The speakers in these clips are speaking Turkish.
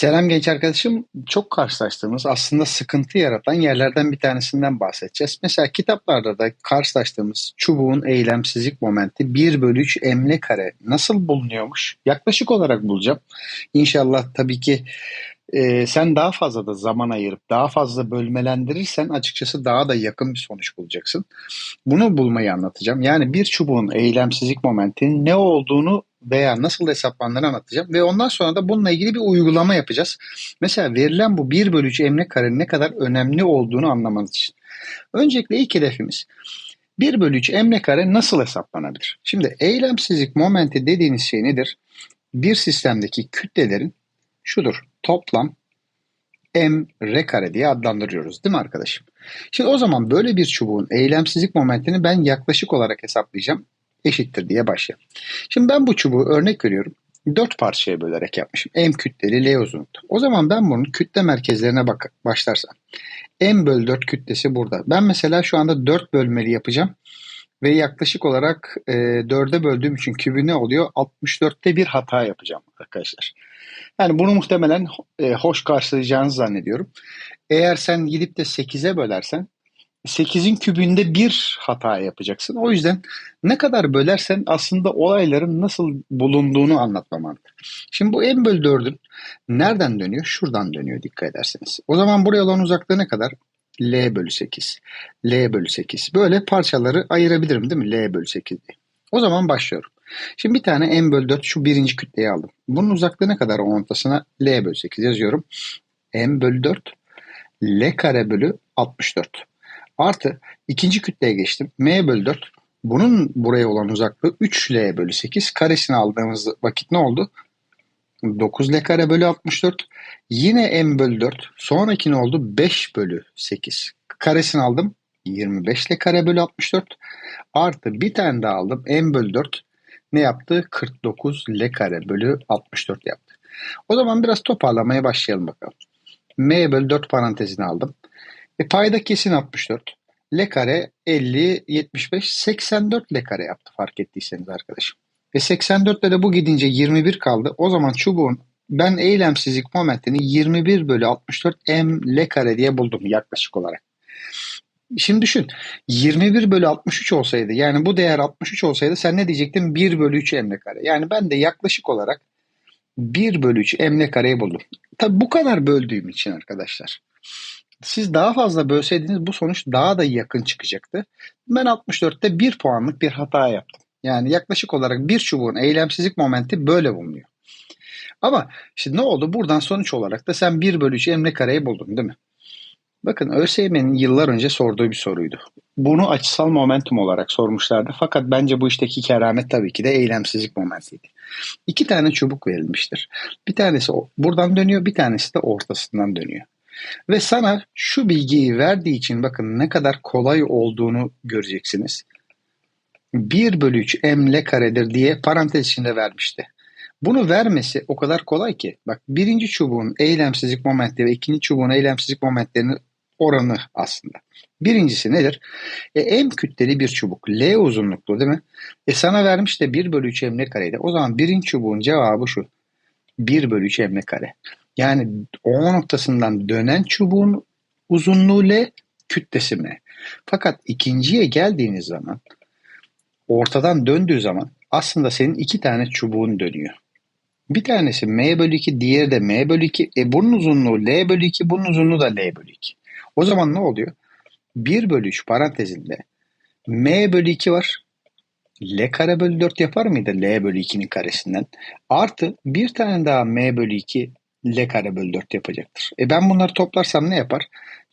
Selam genç arkadaşım. Çok karşılaştığımız aslında sıkıntı yaratan yerlerden bir tanesinden bahsedeceğiz. Mesela kitaplarda da karşılaştığımız çubuğun eylemsizlik momenti 1 bölü 3 emle kare nasıl bulunuyormuş? Yaklaşık olarak bulacağım. İnşallah tabii ki e, sen daha fazla da zaman ayırıp daha fazla bölmelendirirsen açıkçası daha da yakın bir sonuç bulacaksın. Bunu bulmayı anlatacağım. Yani bir çubuğun eylemsizlik momentinin ne olduğunu veya nasıl hesaplandığını anlatacağım. Ve ondan sonra da bununla ilgili bir uygulama yapacağız. Mesela verilen bu 1 bölü 3 emre karenin ne kadar önemli olduğunu anlamanız için. Öncelikle ilk hedefimiz 1 bölü 3 emre kare nasıl hesaplanabilir? Şimdi eylemsizlik momenti dediğiniz şey nedir? Bir sistemdeki kütlelerin şudur toplam m r kare diye adlandırıyoruz değil mi arkadaşım? Şimdi o zaman böyle bir çubuğun eylemsizlik momentini ben yaklaşık olarak hesaplayacağım eşittir diye başlayalım. Şimdi ben bu çubuğu örnek veriyorum. Dört parçaya bölerek yapmışım. M kütleli L uzunlukta. O zaman ben bunun kütle merkezlerine bak başlarsam. M bölü 4 kütlesi burada. Ben mesela şu anda 4 bölmeli yapacağım. Ve yaklaşık olarak e, 4'e böldüğüm için kübü ne oluyor? 64'te bir hata yapacağım arkadaşlar. Yani bunu muhtemelen e, hoş karşılayacağınızı zannediyorum. Eğer sen gidip de 8'e bölersen 8'in kübünde bir hata yapacaksın. O yüzden ne kadar bölersen aslında olayların nasıl bulunduğunu anlatmamandır. Şimdi bu m bölü 4'ün nereden dönüyor? Şuradan dönüyor dikkat ederseniz. O zaman buraya olan uzaklığı ne kadar? L bölü 8. L bölü 8. Böyle parçaları ayırabilirim değil mi? L bölü 8 diye. O zaman başlıyorum. Şimdi bir tane m bölü 4 şu birinci kütleyi aldım. Bunun uzaklığı ne kadar o noktasına? L bölü 8 yazıyorum. m bölü 4 L kare bölü 64. Artı ikinci kütleye geçtim. M bölü 4. Bunun buraya olan uzaklığı 3L bölü 8. Karesini aldığımız vakit ne oldu? 9L kare bölü 64. Yine M bölü 4. Sonraki ne oldu? 5 bölü 8. Karesini aldım. 25 L kare bölü 64. Artı bir tane daha aldım. M bölü 4 ne yaptı? 49 L kare bölü 64 yaptı. O zaman biraz toparlamaya başlayalım bakalım. M bölü 4 parantezini aldım. E, payda kesin 64. L kare 50, 75, 84 L kare yaptı fark ettiyseniz arkadaşım. Ve 84 de bu gidince 21 kaldı. O zaman çubuğun ben eylemsizlik momentini 21 bölü 64 m L kare diye buldum yaklaşık olarak. Şimdi düşün 21 bölü 63 olsaydı yani bu değer 63 olsaydı sen ne diyecektin 1 bölü 3 m kare. Yani ben de yaklaşık olarak 1 bölü 3 m kareyi buldum. Tabi bu kadar böldüğüm için arkadaşlar. Siz daha fazla bölseydiniz bu sonuç daha da yakın çıkacaktı. Ben 64'te 1 puanlık bir hata yaptım. Yani yaklaşık olarak bir çubuğun eylemsizlik momenti böyle bulunuyor. Ama şimdi ne oldu? Buradan sonuç olarak da sen 1 bölü 3 emre kareyi buldun değil mi? Bakın ÖSYM'nin yıllar önce sorduğu bir soruydu. Bunu açısal momentum olarak sormuşlardı. Fakat bence bu işteki keramet tabii ki de eylemsizlik momentiydi. İki tane çubuk verilmiştir. Bir tanesi buradan dönüyor, bir tanesi de ortasından dönüyor. Ve sana şu bilgiyi verdiği için bakın ne kadar kolay olduğunu göreceksiniz. 1 bölü 3 m l karedir diye parantez içinde vermişti. Bunu vermesi o kadar kolay ki. Bak birinci çubuğun eylemsizlik momentleri ve ikinci çubuğun eylemsizlik momentlerinin oranı aslında. Birincisi nedir? E, m kütleli bir çubuk. L uzunluklu değil mi? E sana vermiş de 1 bölü 3 m l kareydi. O zaman birinci çubuğun cevabı şu. 1 bölü 3 m l kare. Yani O noktasından dönen çubuğun uzunluğu L, kütlesi M. Fakat ikinciye geldiğiniz zaman ortadan döndüğü zaman aslında senin iki tane çubuğun dönüyor. Bir tanesi M bölü 2, diğeri de M bölü 2. E bunun uzunluğu L bölü 2, bunun uzunluğu da L bölü 2. O zaman ne oluyor? 1 bölü 3 parantezinde M bölü 2 var. L kare bölü 4 yapar mıydı L bölü 2'nin karesinden? Artı bir tane daha M bölü 2 L kare bölü 4 yapacaktır. E ben bunları toplarsam ne yapar?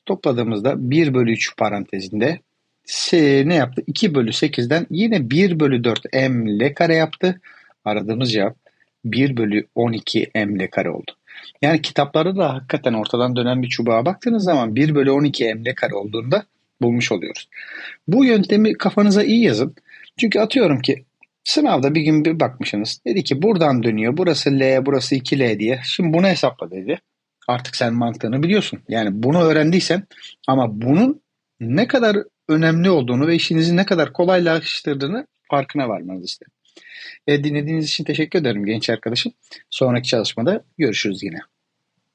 Topladığımızda 1 bölü 3 parantezinde S ne yaptı? 2 bölü 8'den yine 1 bölü 4 M L kare yaptı. Aradığımız cevap 1 bölü 12 M L kare oldu. Yani kitaplarda da hakikaten ortadan dönen bir çubuğa baktığınız zaman 1 bölü 12 M L kare olduğunda bulmuş oluyoruz. Bu yöntemi kafanıza iyi yazın. Çünkü atıyorum ki Sınavda bir gün bir bakmışsınız. Dedi ki buradan dönüyor. Burası L, burası 2L diye. Şimdi bunu hesapla dedi. Artık sen mantığını biliyorsun. Yani bunu öğrendiysen ama bunun ne kadar önemli olduğunu ve işinizi ne kadar kolaylaştırdığını farkına varmanızı isterim. E, dinlediğiniz için teşekkür ederim genç arkadaşım. Sonraki çalışmada görüşürüz yine.